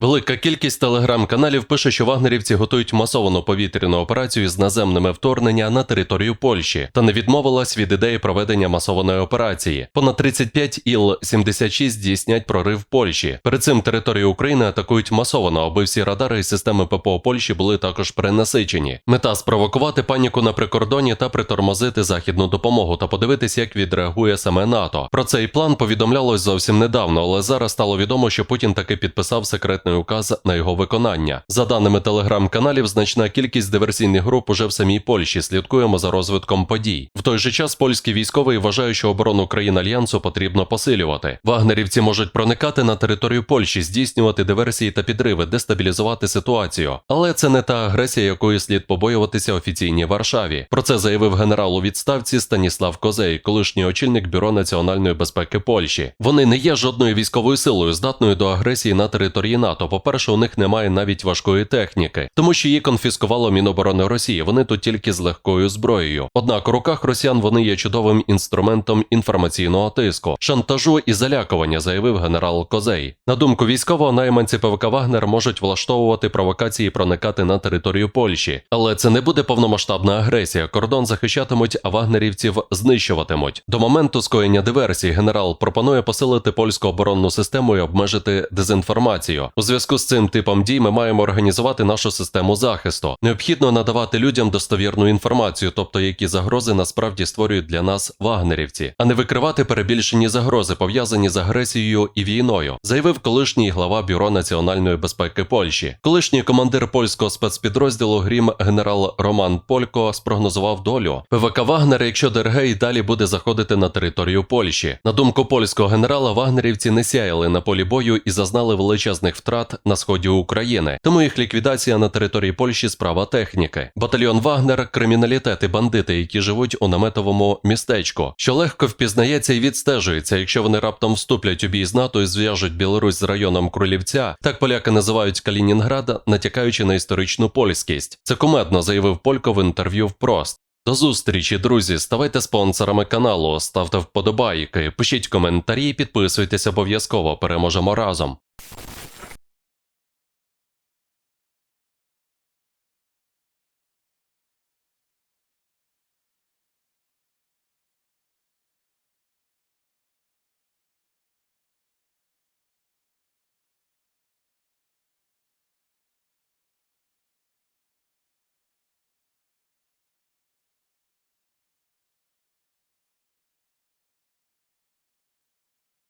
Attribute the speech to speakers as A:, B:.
A: Велика кількість телеграм-каналів пише, що вагнерівці готують масовану повітряну операцію з наземними вторгнення на територію Польщі та не відмовилась від ідеї проведення масованої операції. Понад 35 Іл-76 здійснять прорив Польщі. Перед цим територію України атакують масовано, аби всі радари і системи ППО Польщі були також перенасичені. Мета спровокувати паніку на прикордоні та притормозити західну допомогу та подивитись, як відреагує саме НАТО. Про цей план повідомлялось зовсім недавно, але зараз стало відомо, що Путін таки підписав указ на його виконання. За даними телеграм-каналів, значна кількість диверсійних груп уже в самій Польщі. Слідкуємо за розвитком подій. В той же час польські військові вважають, що оборону країн альянсу потрібно посилювати. Вагнерівці можуть проникати на територію Польщі, здійснювати диверсії та підриви, дестабілізувати ситуацію. Але це не та агресія, якої слід побоюватися офіційній Варшаві. Про це заявив генерал у відставці Станіслав Козей, колишній очільник бюро національної безпеки Польщі. Вони не є жодною військовою силою, здатною до агресії на території НАТО. По-перше, у них немає навіть важкої техніки, тому що її конфіскувало Міноборони Росії. Вони тут тільки з легкою зброєю. Однак у руках росіян вони є чудовим інструментом інформаційного тиску, шантажу і залякування, заявив генерал Козей. На думку військового, найманці ПВК Вагнер можуть влаштовувати провокації і проникати на територію Польщі, але це не буде повномасштабна агресія. Кордон захищатимуть, а вагнерівців знищуватимуть. До моменту скоєння диверсії генерал пропонує посилити польську оборонну систему і обмежити дезінформацію. У зв'язку з цим типом дій ми маємо організувати нашу систему захисту. Необхідно надавати людям достовірну інформацію, тобто які загрози насправді створюють для нас вагнерівці, а не викривати перебільшені загрози, пов'язані з агресією і війною, заявив колишній глава бюро національної безпеки Польщі. Колишній командир польського спецпідрозділу Грім генерал Роман Полько спрогнозував долю ПВК Вагнер, якщо ДРГ і далі буде заходити на територію Польщі. На думку польського генерала, вагнерівці не сяяли на полі бою і зазнали величезних втрат на сході України. Тому їх ліквідація на території Польщі справа техніки. Батальйон Вагнер криміналітет і бандити, які живуть у наметовому містечку, що легко впізнається і відстежується, якщо вони раптом вступлять у бій з НАТО і зв'яжуть Білорусь з районом Крулівця. Так поляки називають Калінінград, натякаючи на історичну польськість. Це кумедно заявив Полько в інтерв'ю в Прост. До зустрічі, друзі. Ставайте спонсорами каналу, ставте вподобайки, пишіть коментарі, підписуйтесь обов'язково. Переможемо разом.